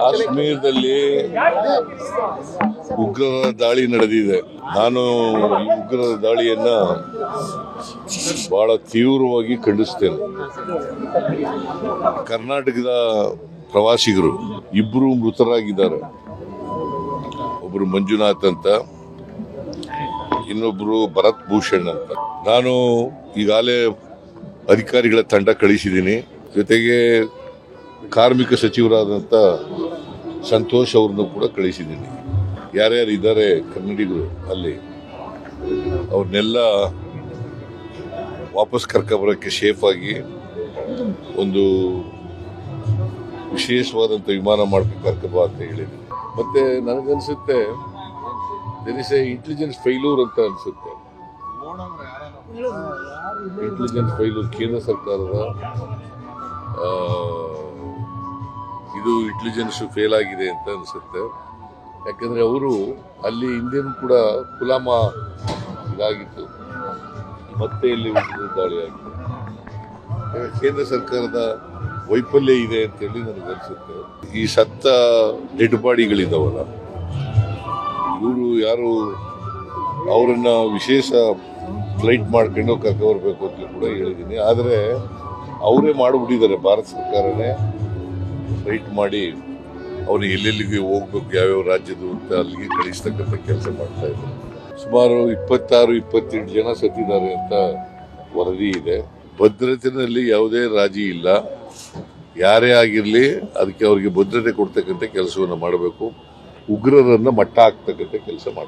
ಕಾಶ್ಮೀರದಲ್ಲಿ ಉಗ್ರರ ದಾಳಿ ನಡೆದಿದೆ. ನಾನು ಉಗ್ರರ ದಾಳಿಯನ್ನ ಬಹಳ ತೀವ್ರವಾಗಿ ಖಂಡಿಸ್ತೇನೆ. ಕರ್ನಾಟಕದ ಪ್ರವಾಸಿಗರು ಇಬ್ಬರು ಮೃತರಾಗಿದ್ದಾರೆ. ಒಬ್ಬರು ಮಂಜುನಾಥ್ ಅಂತ, ಇನ್ನೊಬ್ರು ಭರತ್ ಭೂಷಣ್ ಅಂತ. ನಾನು ಈಗಾಗಲೇ ಅಧಿಕಾರಿಗಳ ತಂಡ ಕಳಿಸಿದ್ದೀನಿ. ಜೊತೆಗೆ ಕಾರ್ಮಿಕ ಸಚಿವರಾದಂಥ ಸಂತೋಷ್ ಅವ್ರನ್ನು ಕೂಡ ಕಳಿಸಿದ್ದೀನಿ. ಯಾರ್ಯಾರು ಇದ್ದಾರೆ ಕನ್ನಡಿಗರು ಅಲ್ಲಿ ಅವ್ರನ್ನೆಲ್ಲ ವಾಪಸ್ ಕರ್ಕೊಬರೋಕ್ಕೆ ಸೇಫ್ ಆಗಿ ಒಂದು ವಿಶೇಷವಾದಂಥ ವಿಮಾನ ಮಾಡ್ಕೊಂಡು ಕರ್ಕೊಬಾ ಅಂತ ಹೇಳಿದ್ದೀನಿ. ಮತ್ತೆ ನನಗನ್ಸುತ್ತೆ there is a intelligence failure ಅಂತ ಅನಿಸುತ್ತೆ. ಇಂಟೆಲಿಜೆನ್ಸ್ ಫೈಲೂರ್ ಕೇಂದ್ರ ಸರ್ಕಾರದ ಇದು ಇಂಟೆಲಿಜೆನ್ಸ್ ಫೇಲ್ ಆಗಿದೆ ಅಂತ ಅನಿಸುತ್ತೆ. ಯಾಕಂದ್ರೆ ಅವರು ಅಲ್ಲಿ ಇಂಡಿಯನ್ ಕೂಡ ಕುಲಾಮ ಇದಾಗಿತ್ತು. ಮತ್ತೆ ಇಲ್ಲಿ ದಾಳಿ ಆಗಿದೆ ಕೇಂದ್ರ ಸರ್ಕಾರದ ವೈಫಲ್ಯ ಇದೆ ಅಂತೇಳಿ ನನಗೆ ಅನ್ಸುತ್ತೆ. ಈ ಸತ್ತ ಡೆಡ್ ಬಾಡಿಗಳಿದ್ದಾವಲ್ಲ ಇವರು ಯಾರು ಅವರನ್ನ ವಿಶೇಷ ಫ್ಲೈಟ್ ಮಾಡ್ಕೊಂಡು ಕರ್ಕೊಬರ್ಬೇಕು ಅಂತ ಕೂಡ ಹೇಳಿದ್ದೀನಿ ಆದರೆ ಅವರೇ ಮಾಡಿಬಿಟ್ಟಿದ್ದಾರೆ, ಭಾರತ ಸರ್ಕಾರನೇ. ಫ್ಲೈಟ್ ಮಾಡಿ ಅವ್ರು ಎಲ್ಲೆಲ್ಲಿಗೆ ಹೋಗ್ಬೇಕು, ಯಾವ್ಯಾವ ರಾಜ್ಯದ ಅಂತ ಅಲ್ಲಿಗೆ ಕಳಿಸ್ತಕ್ಕಂಥ ಕೆಲಸ ಮಾಡ್ತಾ ಇದ್ದಾರೆ. ಸುಮಾರು ಇಪ್ಪತ್ತಾರು, ಇಪ್ಪತ್ತೆಂಟು ಜನ ಸತ್ತಿದ್ದಾರೆ ಅಂತ ವರದಿ ಇದೆ. ಭದ್ರತೆಯಲ್ಲಿ ಯಾವುದೇ ರಾಜಿ ಇಲ್ಲ. ಯಾರೇ ಆಗಿರಲಿ ಅದಕ್ಕೆ ಅವರಿಗೆ ಭದ್ರತೆ ಕೊಡ್ತಕ್ಕಂಥ ಕೆಲಸವನ್ನು ಮಾಡಬೇಕು. ಉಗ್ರರನ್ನು ಮಟ್ಟ ಹಾಕ್ತಕ್ಕಂಥ ಕೆಲಸ ಮಾಡಬೇಕು.